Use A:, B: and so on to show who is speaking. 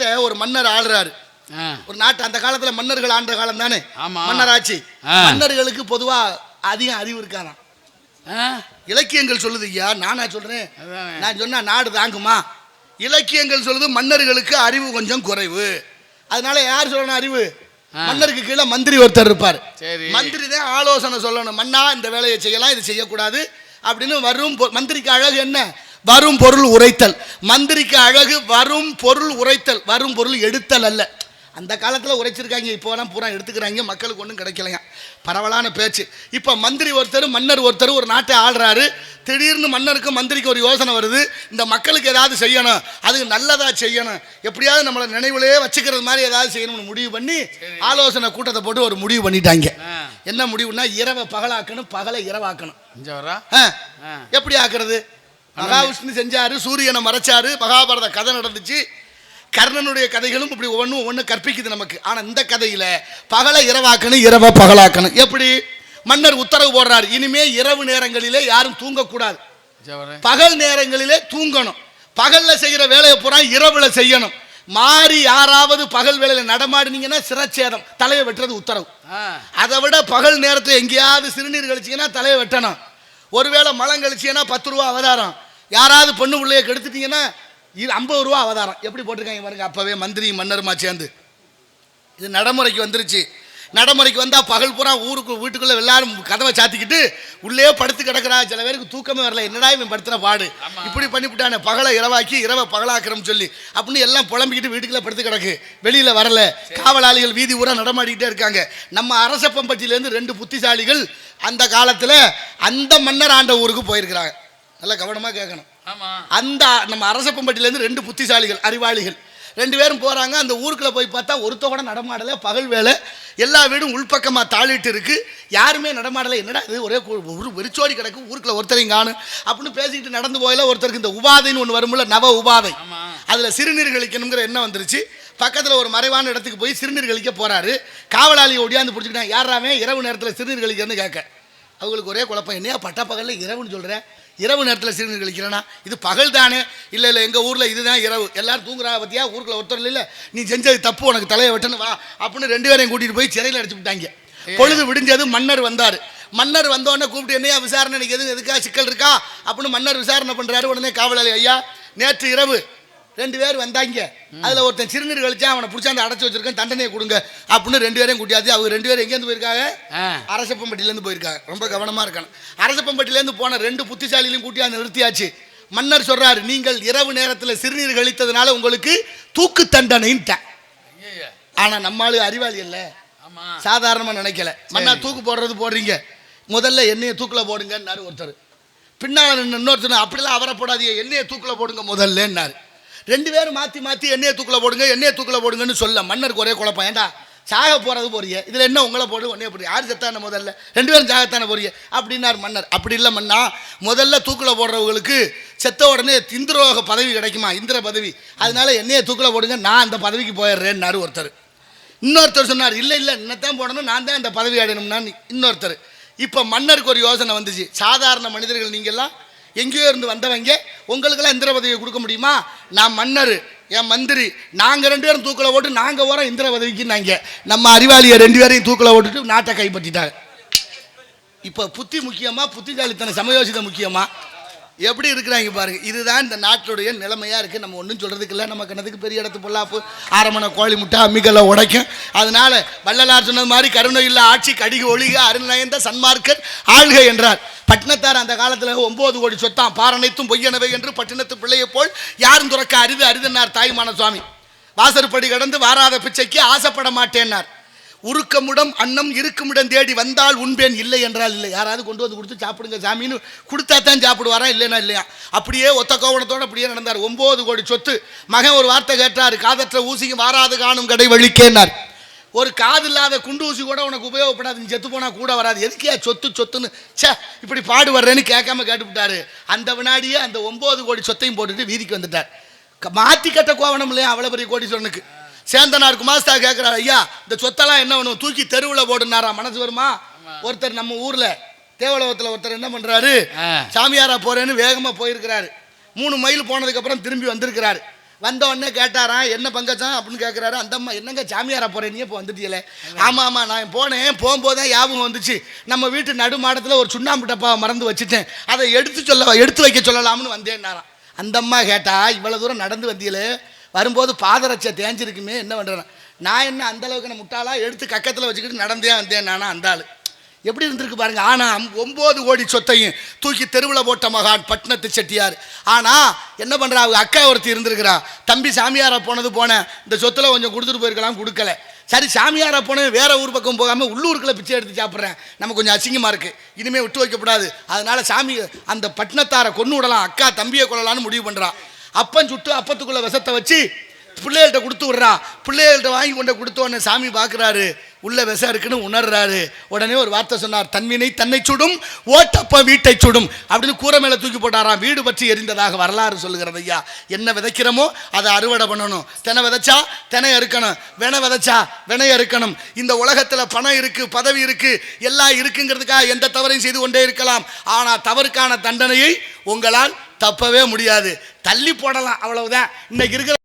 A: நாட்டை ஒரு மன்னர் ஆளுறாரு. ஒரு நாட்டு அந்த காலத்துல மன்னர்கள் ஆண்ட காலம் தானே. மன்னராட்சி. மன்னர்களுக்கு பொதுவா அதிகம் அறிவு இருக்காராம் இலக்கியங்கள் சொல்லுது ஐயா. நானா சொல்றேன். நான் சொன்னா நாடு தாங்குமா? இலக்கியங்கள் சொல்லுது மன்னர்களுக்கு அறிவு கொஞ்சம் குறைவு. அதனால யார் சொல்லணும் அறிவு. மன்னருக்கு கீழே மந்திரி ஒருத்தர் இருப்பார். மந்திரி தான் ஆலோசனை சொல்லணும். மன்னா இந்த வேலையை செய்யலாம் இது செய்யக்கூடாது அப்படின்னு வரும் மந்திரிக்கு அழகு என்ன? வரும் பொருள் உரைத்தல். மந்திரிக்கு அழகு வரும் பொருள் உரைத்தல். வரும் பொருள் எடுத்தல் அல்ல. அந்த காலத்தில் உரைச்சிருக்காங்க இப்போலாம் பூரா எடுத்துக்கிறாங்க மக்களுக்கு ஒன்றும் கிடைக்கலைங்க. பரவலான பேச்சு. இப்போ மந்திரி ஒருத்தர் மன்னர் ஒருத்தர் ஒரு நாட்டை ஆள்றாரு. திடீர்னு மன்னருக்கு மந்திரிக்கு ஒரு யோசனை வருது. இந்த மக்களுக்கு ஏதாவது செய்யணும். அதுக்கு நல்லதாக செய்யணும். எப்படியாவது நம்மளை நினைவுலயே வச்சுக்கிறது மாதிரி ஏதாவது செய்யணும்னு முடிவு பண்ணி ஆலோசனை கூட்டத்தை போட்டு ஒரு முடிவு பண்ணிட்டாங்க. என்ன முடிவுனா இரவை பகலாக்கணும் பகலை இரவாக்கணும். எப்படி ஆக்குறது? மகாவிஷ்ணு செஞ்சாரு சூரியனை மறைச்சாரு மகாபாரத கதை நடந்துச்சு. கர்ணனுடைய கதைகளும் இப்படி ஒவ்வொன்றும் ஒன்று கற்பிக்குது நமக்கு. ஆனால் இந்த கதையில பகலை இரவாக்கணும் இரவை பகலாக்கணும். எப்படி? மன்னர் உத்தரவு போடுறாரு. இனிமே இரவு நேரங்களிலே யாரும் தூங்கக்கூடாது. பகல் நேரங்களிலே தூங்கணும். பகல்ல செய்யற வேலையை பூரா இரவுல செய்யணும். மாறி யாராவது பகல் வேலையில நடமாடினீங்கன்னா சிரச்சேதம். தலையை வெட்டுறது உத்தரவு. அதை விட பகல் நேரத்தில் எங்கேயாவது சிறுநீர் கழிச்சிங்கன்னா தலையை வெட்டணும். ஒருவேளை மலம் கழிச்சிங்கன்னா பத்து ரூபா அவதாரம். யாராவது பொண்ணு பிள்ளைய கெடுத்துட்டீங்கன்னா இது ஐம்பது ரூபா அவதாரம். எப்படி போட்டிருக்காங்க பாருங்க அப்பவே மந்திரி மன்னருமா சேர்ந்து. இது நடைமுறைக்கு வந்துருச்சு. நடைமுறைக்கு வந்தால் பகல் பூரா ஊருக்கு வீட்டுக்குள்ளே எல்லாரும் கதவை சாத்திக்கிட்டு உள்ளே படுத்து கிடக்குறா. சில பேருக்கு தூக்கமே வரல. என்னடா இவன் படுத்துன பாடு. இப்படி பண்ணிவிட்டானே. பகலை இரவாக்கி இரவை பகலாக்கிறோம் சொல்லி. அப்படின்னு எல்லாம் புலம்பிக்கிட்டு வீட்டுக்குள்ளே படுத்து கிடக்கு. வெளியில் வரல. காவலாளிகள் வீதி ஊரா நடமாடிக்கிட்டே இருக்காங்க. நம்ம அரசப்பம்பட்டியிலேருந்து ரெண்டு புத்திசாலிகள் அந்த காலத்தில் அந்த மன்னர் ஆண்ட ஊருக்கு போயிருக்கிறாங்க. நல்லா கவனமாக கேட்கணும். அந்த நம்ம அரசப்பம்பட்டியிலேருந்து ரெண்டு புத்திசாலிகள் அறிவாளிகள். ரெண்டு பேரும் போகிறாங்க அந்த ஊருக்குள்ள போய் பார்த்தா ஒருத்த கூட நடமாடலை பகல் வேலை எல்லா வீடும் உள்பக்கமாக தாளிட்டு இருக்கு. யாருமே நடமாடலை என்னடா இது ஒரே ஒரு வெறிச்சோடி கிடக்கு ஊருக்குள்ள ஒருத்தரையும் காணும். அப்படின்னு பேசிக்கிட்டு நடந்து போயில ஒருத்தருக்கு இந்த உபாதைன்னு ஒன்று வரும்ல நவ உபாதை. அதில் சிறுநீர் கழிக்கணுங்கிற எண்ணம் வந்துருச்சு. பக்கத்தில் ஒரு மறைவான இடத்துக்கு போய் சிறுநீர் கழிக்க போறாரு. காவலாளியை ஒடியாந்து பிடிச்சிக்கிட்டாங்க. யாராவே இரவு நேரத்தில் சிறுநீர் கழிக்கிறேன்னு கேட்க. அவங்களுக்கு ஒரே குழப்பம் என்னையா பட்ட பகலில் இரவுன்னு சொல்கிறேன் இரவு நேரத்தில் சிறுநீர் கழிக்கிறேனா இது பகல் தானே இல்லை இல்லை எங்கள் ஊரில் இதுதான் இரவு. எல்லாரும் தூங்குறா பத்தியா? ஊருக்குள்ள ஒருத்தர் இல்லை. நீ செஞ்சது தப்பு உனக்கு தலையை வெட்டணும் வா அப்படின்னு ரெண்டு பேரையும் கூட்டிகிட்டு போய் சிறையில் அடைச்சு விட்டாங்க. பொழுது விடிஞ்சது மன்னர் வந்தார். மன்னர் வந்தோடனே கூப்பிட்டு என்னையா விசாரணை? எது எதுக்கா சிக்கல் இருக்கா? அப்படின்னு மன்னர் விசாரணை பண்ணுறாரு உடனே காவலாளி ஐயா நேற்று இரவு ரெண்டு பேர் வந்தாங்க. அதில் ஒருத்தன் சிறுநீர் கழிச்சா அவனை பிடிச்சாந்து அடைச்சி வச்சிருக்கேன் தண்டனையை கொடுங்க அப்படின்னு ரெண்டு பேரையும் கூட்டியாச்சு அவங்க ரெண்டு பேரும் எங்கேருந்து போயிருக்காங்க?
B: ஆ,
A: அரசப்பம்பட்டியிலேருந்து போயிருக்காங்க. ரொம்ப கவனமாக இருக்கணும். அரசப்பம்பட்டியிலேருந்து போன ரெண்டு புத்திசாலிகளையும் கூட்டியாந்து நிறுத்தியாச்சு. மன்னர் சொல்றாரு நீங்கள் இரவு நேரத்தில் சிறுநீர் கழித்ததுனால உங்களுக்கு தூக்கு தண்டனைன்ட்டேன். ஆனால் நம்மளும் அறிவாளி இல்லை
B: ஆமா.
A: சாதாரணமாக நினைக்கல. மன்னா தூக்கு போடுறது போடுறீங்க. முதல்ல எண்ணெயை தூக்கில் போடுங்கன்னாரு ஒருத்தர். பின்னால் இன்னொருத்தர் அப்படிலாம் அவரை போடாதீங்க. தூக்கில் போடுங்க முதல்லன்னாரு. ரெண்டு பேரும் மாற்றி மாற்றி எண்ணெயை தூக்கில் போடுங்க எண்ணெயை தூக்கில் போடுங்கன்னு சொல்ல. மன்னருக்கு ஒரே குழப்பம். ஏண்டா சாக போகிறது போறீங்க இதில் என்ன உங்களை போடு ஒன்றே போடு. யார் செத்தான முதல்ல? ரெண்டு பேரும் சாகத்தானே போறிய? அப்படின்னார் மன்னர். அப்படி இல்லை மன்னா முதல்ல தூக்கில் போடுறவங்களுக்கு செத்த உடனே இந்திரோக பதவி கிடைக்குமா? இந்திர பதவி. அதனால எண்ணெயை தூக்கில் போடுங்க நான் அந்த பதவிக்கு போயிடுறேன்னாரு ஒருத்தர். இன்னொருத்தர் சொன்னார் இல்லை இல்லை என்னத்தான் போடணும் நான் தான் இந்த பதவி அடையணும்னா இன்னொருத்தர். இப்போ மன்னருக்கு ஒரு யோசனை வந்துச்சு. சாதாரண மனிதர்கள் நீங்கள்லாம் எங்கேயோ இருந்து வந்தவங்க உங்களுக்கெல்லாம் இந்திர பதவியை கொடுக்க முடியுமா? நான் மன்னர் என் மந்திரி. நாங்கள் ரெண்டு பேரும் தூக்கில் ஓட்டு நாங்கள் வரோம் இந்திர பதவிக்குன்னாங்க நம்ம அறிவாளியை ரெண்டு பேரையும் தூக்கில் ஓட்டுட்டு நாட்டை கைப்பற்றிட்டாங்க. இப்போ புத்தி முக்கியமாக புத்திசாலித்தனை சமயோசிதம் முக்கியமாக எப்படி இருக்கிறாங்க பாருங்க. இதுதான் இந்த நாட்டுடைய நிலைமையாக இருக்குது நம்ம ஒன்றும் சொல்கிறதுக்கு இல்லை. நம்ம கணத்துக்கு பெரிய இடத்து பொல்லாப்பு ஆரமண கோழி முட்டை அம்மிகளை உடைக்கும். அதனால வள்ளலார் சொன்னது மாதிரி கருணை இல்லை ஆட்சி கடிகு ஒழிக அருள்நயந்த சன்மார்க்கர் ஆள்க என்றார். பட்டினத்தார் அந்த காலத்தில் ஒன்பது கோடி சொத்தான் பாரணைத்தும் பொய்யனவை என்று பட்டினத்து பிள்ளையை போல் யாரும் துறக்க அரிது அரிதுன்னார் தாய்மான சுவாமி. வாசற்படி கடந்து வாராத பிச்சைக்கு ஆசைப்பட மாட்டேன்னார். உருக்கமுடம் அன்னம் இருக்குமிடம் தேடி வந்தால் உண்பேன் இல்லை என்றால் இல்லை. யாராவது கொண்டு வந்து கொடுத்து சாப்பிடுங்க சாமின்னு கொடுத்தா தான் சாப்பிடுவாரா இல்லைனா இல்லையா? அப்படியே ஒத்த கோவணத்தோடு அப்படியே நடந்தார். ஒன்பது கோடி சொத்து. மகன் ஒரு வார்த்தை கேட்டார் காதற்ற ஊசியும் வாராது காணும் கடை வழிக்கேனார் ஒரு காது இல்லாத குண்டு ஊசி கூட உனக்கு உபயோகப்படாது. நீ செத்து போனா கூட வராது. எதுக்கியா சொத்து சொத்துன்னு? ச்சே இப்படி பாடு வர்றேன்னு கேட்காம கேட்டுவிட்டாரு. அந்த வினாடியே அந்த ஒன்பது கோடி சொத்தையும் போட்டுட்டு வீதிக்கு வந்துட்டார். மாத்தி கட்ட கோவணம் இல்லையா அவ்வளோ பெரிய கோடீஸ்வரனுக்கு? சேந்தனார் குமாஸ்தா கேட்குறாரு ஐயா இந்த சொத்தெல்லாம் என்ன பண்ணும்? தூக்கி தெருவில் போடுனாரா? மனசு வருமா? ஒருத்தர் நம்ம ஊரில் தேவலோகத்தில் ஒருத்தர் என்ன பண்ணுறாரு. சாமியாரா போறேன்னு வேகமாக போயிருக்கிறாரு. மூணு மைல் போனதுக்கப்புறம் திரும்பி வந்திருக்கிறாரு. வந்தோடனே கேட்டாராம் என்ன பங்கஜம்? அப்படின்னு கேட்குறாரு அந்த அம்மா என்னங்க ஜாமியாரா போகிறேன் நீ இப்போ வந்துட்டீங்களே ஆமாம் ஆமாம் நான் போனேன். போகும்போது தான் ஞாபகம் வந்துச்சு. நம்ம வீட்டு நடுமாடத்தில் ஒரு சுண்ணாம்பு மறந்து வச்சுட்டேன். அதை எடுத்து சொல்ல எடுத்து வைக்க சொல்லலாம்னு வந்தேன்னாராம். அந்த அம்மா கேட்டா இவ்வளோ தூரம் நடந்து வந்தீங்களே வரும்போது பாதரட்சை தேஞ்சிருக்குமே என்ன பண்ணுறேன் நான் என்ன அந்த அளவுக்கு நான் முட்டாளாக எடுத்து கக்கத்தில் வச்சுக்கிட்டு நடந்தே வந்தேன் நானா அந்த ஆள். எப்படி இருந்திருக்கு பாருங்க. ஆனா ஒம்பது ஒன்பது கோடி சொத்தையும் தூக்கி தெருவில் போட்ட மகான் பட்னத்து செட்டியார். ஆனா என்ன பண்றா? அவங்க அக்கா ஒருத்தி இருந்திருக்கிறா. தம்பி சாமியாரா போனது போனேன் இந்த சொத்துல கொஞ்சம் கொடுத்துட்டு போயிருக்கலாம் கொடுக்கல. சரி சாமியாரா போனேன் வேற ஊர் பக்கம் போகாம உள்ளூருக்குள்ள பிச்சை எடுத்து சாப்பிட்றேன். நம்ம கொஞ்சம் அசிங்கமா இருக்கு. இனிமே விட்டு வைக்கப்படாது. அதனால சாமி அந்த பட்னத்தாரை கொன்னு விடலாம். அக்கா தம்பியை கொள்ளலாம்னு முடிவு பண்ணுறான் அப்பன் சுட்டு அப்பத்துக்குள்ள விஷத்தை வச்சு பிள்ளைகள்கிட்ட கொடுத்து விட்றா. பிள்ளைகள்கிட்ட வாங்கி கொண்டு கொடுத்த உடனே சாமி பார்க்குறாரு உள்ள விஷம் இருக்குன்னு உணர்றாரு. உடனே ஒரு வார்த்தை சொன்னார் தன்வினை தன்னை சுடும் ஓட்டப்ப வீட்டை சுடும். அப்படின்னு கூரை மேலே தூக்கி போட்டாராம். வீடு பற்றி எரிந்ததாக வரலாறு சொல்லுகிறது ஐயா. என்ன விதைக்கிறோமோ அதை அறுவடை பண்ணணும். தினை விதைச்சா தெனை அறுக்கணும். வினை விதைச்சா வினை அறுக்கணும். இந்த உலகத்தில் பணம் இருக்கு பதவி இருக்கு எல்லாம் இருக்குங்கிறதுக்காக எந்த தவறையும் செய்து கொண்டே இருக்கலாம். ஆனால் தவறுக்கான தண்டனையை உங்களால் தப்பவே முடியாது. தள்ளி போடலாம் அவ்வளவுதான். இன்னைக்கு இருக்கிற